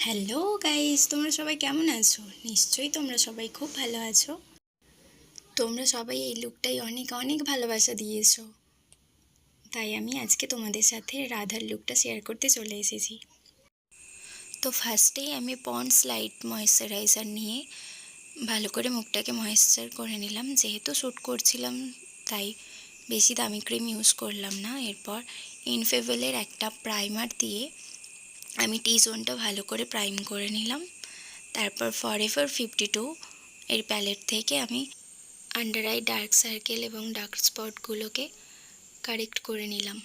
Hello guys, তোমরা সবাই কেমন আছো? নিশ্চয়ই তোমরা সবাই খুব ভালো আছো। তোমরা সবাই এই লুকটাই অনেক অনেক ভালোবাসা দিয়েছ। তাই আমি আজকে তোমাদের সাথে রাধার লুকটা শেয়ার করতে চলে এসেছি। তো ফার্স্টেই আমি পন্ডস লাইট ময়েশ্চারাইজার নিয়ে ভালো করে মুখটাকে ময়েশ্চার করে নিলাম। যেহেতু শ্যুট করছিলাম, তাই বেশি দামি ক্রিম ইউজ করলাম না। এরপর ইনফেভেলের একটা প্রাইমার দিয়ে আমি টি জোনটা ভালো করে প্রাইম করে নিলাম। তারপর ফরএভার ফিফটি টু এর প্যালেট থেকে আমি আন্ডার আই ডার্ক সার্কেল এবং ডার্ক স্পটগুলোকে কারেক্ট করে নিলাম।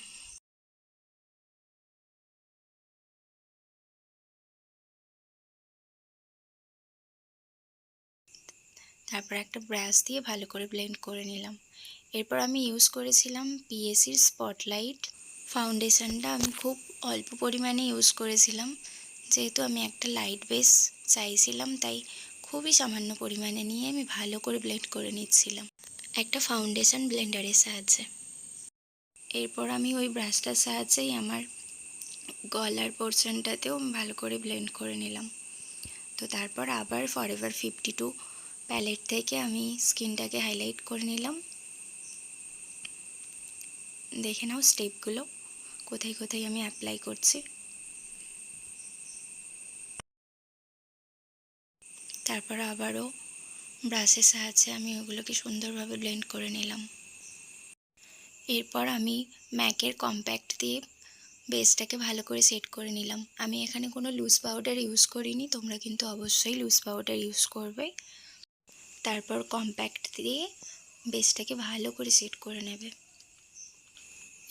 তারপর একটা ব্রাশ দিয়ে ভালো করে ব্লেন্ড করে নিলাম। এরপর আমি ইউজ করেছিলাম পিএসির স্পটলাইট ফাউন্ডেশনটা আমি খুব অল্প পরিমাণে ইউজ করেছিলাম। যেহেতু আমি একটা লাইট বেস চাইছিলাম, তাই খুবই সামান্য পরিমাণে নিয়ে আমি ভালো করে ব্লেন্ড করে নিচ্ছিলাম। একটা ফাউন্ডেশন ব্লেন্ডারের সাহায্যে। এরপর আমি ওই ব্রাশটার সাহায্যেই আমার গলার পোর্শনটাতেও ভালো করে ব্লেন্ড করে নিলাম। তো তারপর আবার ফরএভার ফিফটি টু প্যালেট থেকে আমি স্কিনটাকে হাইলাইট করে নিলাম। দেখে নাও স্টেপগুলো কোথায় কোথায় আমি অ্যাপ্লাই করছি। তারপর আবারও ব্রাশের সাহায্যে আমি ওগুলোকে সুন্দরভাবে ব্লেন্ড করে নিলাম। এরপর আমি ম্যাকের কম্প্যাক্ট দিয়ে বেসটাকে ভালো করে সেট করে নিলাম। আমি এখানে কোনো লুজ পাউডার ইউজ করিনি, তোমরা কিন্তু অবশ্যই লুজ পাউডার ইউজ করবে। তারপর কম্প্যাক্ট দিয়ে বেসটাকে ভালো করে সেট করে নেবে।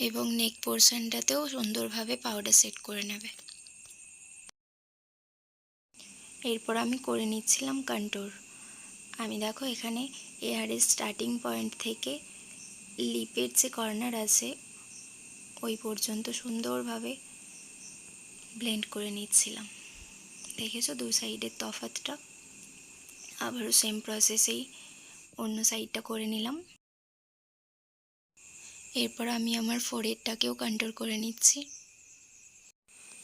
এবং নেক পোর্শনটাতেও সুন্দরভাবে পাউডার সেট করে নেবে। এরপর আমি করে নিচ্ছিলাম কন্ট্রোর আমি দেখো এখানে এয়ারের স্টার্টিং পয়েন্ট থেকে লিপের যে কর্নার আছে, ওই পর্যন্ত সুন্দরভাবে ব্লেন্ড করে নিচ্ছিলাম। দেখেছ দু সাইডের তফাতটা আবারও সেম প্রসেসেই অন্য সাইডটা করে নিলাম। এরপর আমি আমার ফোরেডটাকেও কন্ট্রোল করে নিচ্ছি।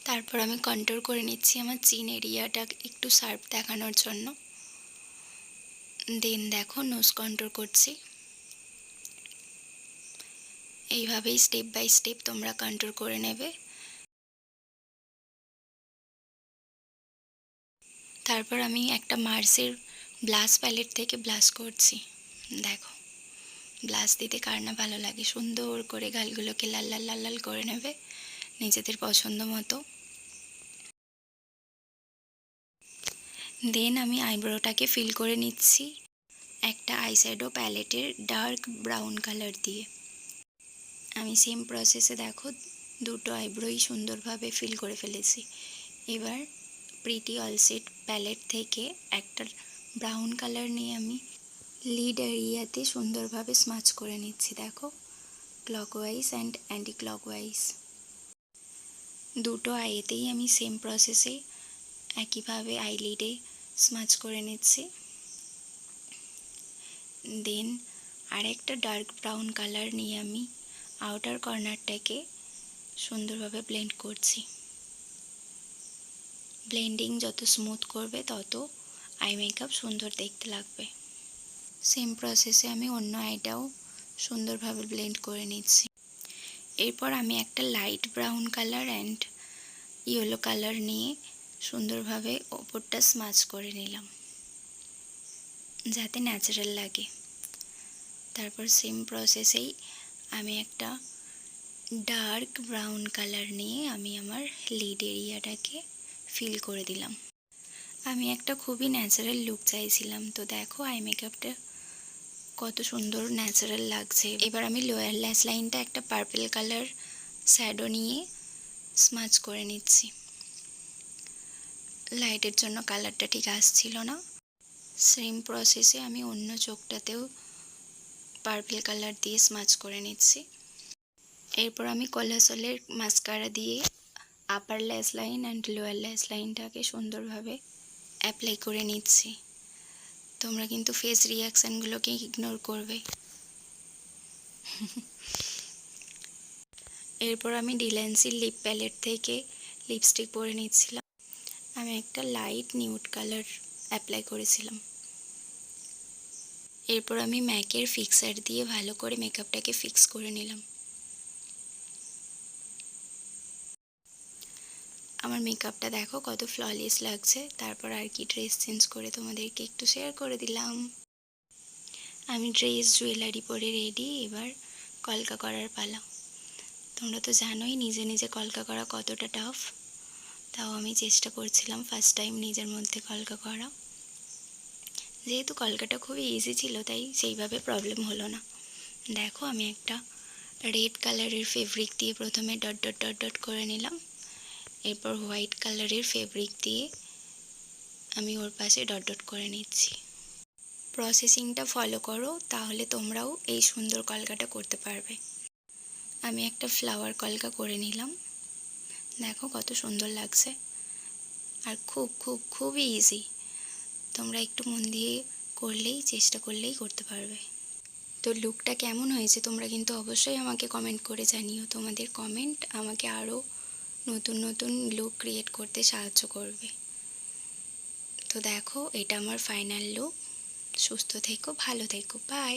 তারপর আমি কন্ট্রোল করে নিচ্ছি আমার চিন এরিয়াটা একটু শার্প দেখানোর জন্য। দেন দেখো নোজ কন্ট্রোল করছি। এইভাবেই স্টেপ বাই স্টেপ তোমরা কন্ট্রোল করে নেবে। তারপর আমি একটা মার্সের ব্লাস প্যালেট থেকে ব্লাস করছি। দেখো। ব্লাস দিতে কার না ভালো লাগে। সুন্দর করে গালগুলোকে লাল লাল লাল লাল করে নেবে নিজেদের পছন্দ মতো। দেন আমি আইব্রোটাকে ফিল করে নিচ্ছি একটা আইশ্যাডো প্যালেটের ডার্ক ব্রাউন কালার দিয়ে। আমি সেম প্রসেসে দেখো দুটো আইব্রোই সুন্দরভাবে ফিল করে ফেলেছি। এবার প্রিটি অলসেট প্যালেট থেকে একটা ব্রাউন কালার নিয়ে আমি লিড এরিয়াতে সুন্দরভাবে স্মাচ করে নিচ্ছি, দেখো। ক্লকওয়াইজ অ্যান্ড অ্যান্টি ক্লকওয়াইজ দুটো আইয়েতেই আমি সেম প্রসেসে একইভাবে আইলিডে স্মাচ করে নিচ্ছি। দেন আরেকটা ডার্ক ব্রাউন কালার নিয়ে আমি আউটার কর্নারটাকে সুন্দরভাবে ব্লেন্ড করছি। ব্লেন্ডিং যত স্মুথ করবে, তত আই মেকআপ সুন্দর দেখতে লাগবে। সেম প্রসেসে আমি অন্য আইটাও সুন্দরভাবে ব্লেন্ড করে নিচ্ছি। এরপর আমি একটা light brown colour and yellow colour নিয়ে সুন্দরভাবে ওপরটা স্মাচ করে নিলাম, যাতে ন্যাচারাল লাগে। তারপর সেম প্রসেসেই আমি একটা ডার্ক ব্রাউন কালার নিয়ে আমি আমার লিড এরিয়াটাকে ফিল করে দিলাম। আমি একটা খুবই ন্যাচারাল লুক চাইছিলাম, তো দেখো আই মেকআপটা কত সুন্দর ন্যাচারাল লাগছে। এবার আমি লোয়ার ল্যাস লাইনটা একটা পার্পেল কালার শ্যাডো নিয়ে স্মাচ করে নিচ্ছি। লাইটের জন্য কালারটা ঠিক আসছিল না। সেম প্রসেসে আমি অন্য চোখটাতেও পার্পেল কালার দিয়ে স্মাচ করে নিচ্ছি। এরপর আমি কলাসলের মাস্কারা দিয়ে আপার ল্যাস লাইন অ্যান্ড লোয়ার ল্যাস লাইনটাকে সুন্দরভাবে অ্যাপ্লাই করে নিচ্ছি। তোমরা কিন্তু ফেস রিয়াকশানগুলোকে ইগনোর করবে। এরপর আমি ডিল্যান্সির লিপ প্যালেট থেকে লিপস্টিক পরে নিচ্ছিলাম। আমি একটা লাইট নিউড কালার অ্যাপ্লাই করেছিলাম। এরপর আমি ম্যাকের ফিক্সার দিয়ে ভালো করে মেকআপটাকে ফিক্স করে নিলাম। আমার মেকআপটা দেখো কত ফ্ললেস লাগছে। তারপর আর কি ড্রেস চেঞ্জ করে তোমাদেরকে একটু শেয়ার করে দিলাম। আমি ড্রেস জুয়েলারি পরে রেডি এবার কলকা করার পালা। তোমরা তো জানোই নিজে নিজে কলকা করা কতটা টাফ তাও আমি চেষ্টা করছিলাম ফার্স্ট টাইম নিজের মধ্যে কলকা করা। যেহেতু কলকাটা খুবই ইজি ছিল, তাই সেইভাবে প্রবলেম হলো না। দেখো আমি একটা রেড কালারের ফেব্রিক দিয়ে প্রথমে ডট ডট ডট ডট করে নিলাম। এরপর হোয়াইট কালারের ফেব্রিক দিয়ে আমি ওর পাশে ডট ডট করে নিচ্ছি। প্রসেসিংটা ফলো করো, তাহলে তোমরাও এই সুন্দর কলকাটা করতে পারবে। আমি একটা ফ্লাওয়ার কলকা করে নিলাম। দেখো কত সুন্দর লাগছে। আর খুব খুব খুবই ইজি তোমরা একটু মন দিয়ে করলেই, চেষ্টা করলেই করতে পারবে। তো লুকটা কেমন হয়েছে তোমরা কিন্তু অবশ্যই আমাকে কমেন্ট করে জানিও। তোমাদের কমেন্ট আমাকে আরও নতুন নতুন লুক ক্রিয়েট করতে সাহায্য করবে। তো দেখো, এটা আমার ফাইনাল লুক সুস্থ থেকো, ভালো থেকো বাই